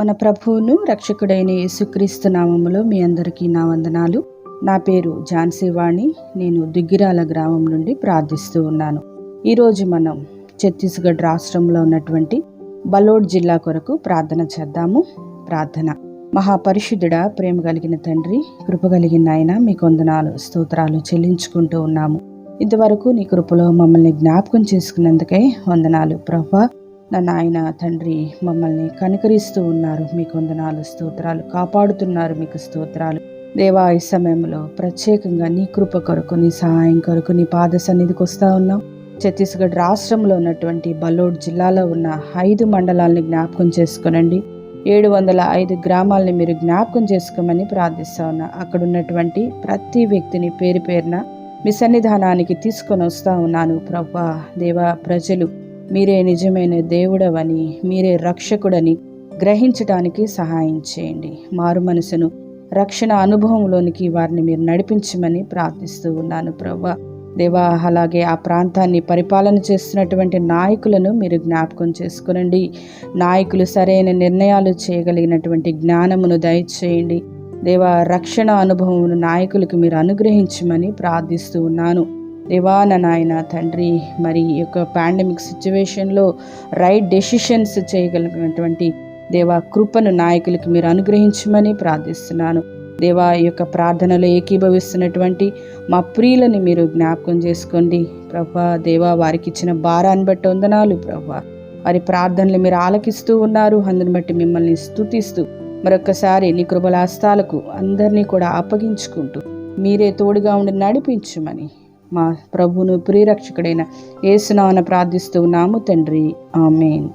మన ప్రభువును రక్షకుడైన యేసుక్రీస్తు నామములో మీ అందరికీ నా వందనాలు. నా పేరు ఝాన్సీ వాణి నేను దుగ్గిరాల గ్రామం నుండి ప్రార్థిస్తూ ఉన్నాను. ఈరోజు మనం ఛత్తీస్గఢ్ రాష్ట్రంలో ఉన్నటువంటి బలోడ్ జిల్లా కొరకు ప్రార్థన చేద్దాము. ప్రార్థన. మహాపరిశుద్ధుడా ప్రేమ కలిగిన తండ్రి కృప కలిగిన ఆయన మీ కొందనాలు స్తోత్రాలు చెల్లించుకుంటూ ఉన్నాము. ఇంతవరకు నీ కృపలో మమ్మల్ని జ్ఞాపకం చేసుకున్నందుకై వందనాలు. ప్రభా నా నాయన తండ్రి మమ్మల్ని కనికరిస్తూ ఉన్నారు. మీ వందనాలు స్తోత్రాలు. కాపాడుతున్నారు మీకు స్తోత్రాలు. దేవా ఈ సమయంలో ప్రత్యేకంగా నీ కృప కొరకు నీ సహాయం కొరకు నీ పాద సన్నిధికి వస్తూ ఉన్నాం. ఛత్తీస్గఢ్ రాష్ట్రంలో ఉన్నటువంటి బలోడ్ జిల్లాలో ఉన్న ఐదు మండలాల్ని జ్ఞాపకం చేసుకునండి. ఏడు వందల ఐదు గ్రామాలని మీరు జ్ఞాపకం చేసుకోమని ప్రార్థిస్తా ఉన్నా. అక్కడ ఉన్నటువంటి ప్రతి వ్యక్తిని పేరు పేరున మీ సన్నిధానానికి తీసుకొని వస్తూ ఉన్నాను. ప్రభా దేవా ప్రజలు మీరే నిజమైన దేవుడవని మీరే రక్షకుడని గ్రహించటానికి సహాయం చేయండి. మారు మనసును రక్షణ అనుభవంలోనికి వారిని మీరు నడిపించమని ప్రార్థిస్తూ ఉన్నాను ప్రభా దేవా అలాగే ఆ ప్రాంతాన్ని పరిపాలన చేస్తున్నటువంటి నాయకులను మీరు జ్ఞాపకం చేసుకునండి. నాయకులు సరైన నిర్ణయాలు చేయగలిగినటువంటి జ్ఞానమును దయచేయండి. దేవా రక్షణ అనుభవమును నాయకులకు మీరు అనుగ్రహించమని ప్రార్థిస్తూ ఉన్నాను. దేవాన నాయన తండ్రి మరి ఈ యొక్క పాండమిక్ సిచ్యువేషన్లో రైట్ డెసిషన్స్ చేయగలిగినటువంటి దేవా కృపను నాయకులకు మీరు అనుగ్రహించమని ప్రార్థిస్తున్నాను. దేవా ఈ యొక్క ప్రార్థనలో ఏకీభవిస్తున్నటువంటి మా ప్రియులని మీరు జ్ఞాపకం చేసుకోండి. ప్రభా దేవా వారికి ఇచ్చిన భారాన్ని బట్టి వందనాలు ప్రభా. వారి ప్రార్థనలు మీరు ఆలకిస్తూ ఉన్నారు. అందుని బట్టి మిమ్మల్ని స్తుతిస్తూ మరొకసారి నీ కృపలాస్తాలకు అందరినీ కూడా అప్పగించుకుంటూ మీరే తోడుగా ఉండి నడిపించమని మా ప్రభును ప్రియరక్షకుడైన ఏసునామన ప్రార్థిస్తూ ఉన్నాము తండ్రి. ఆమెన్.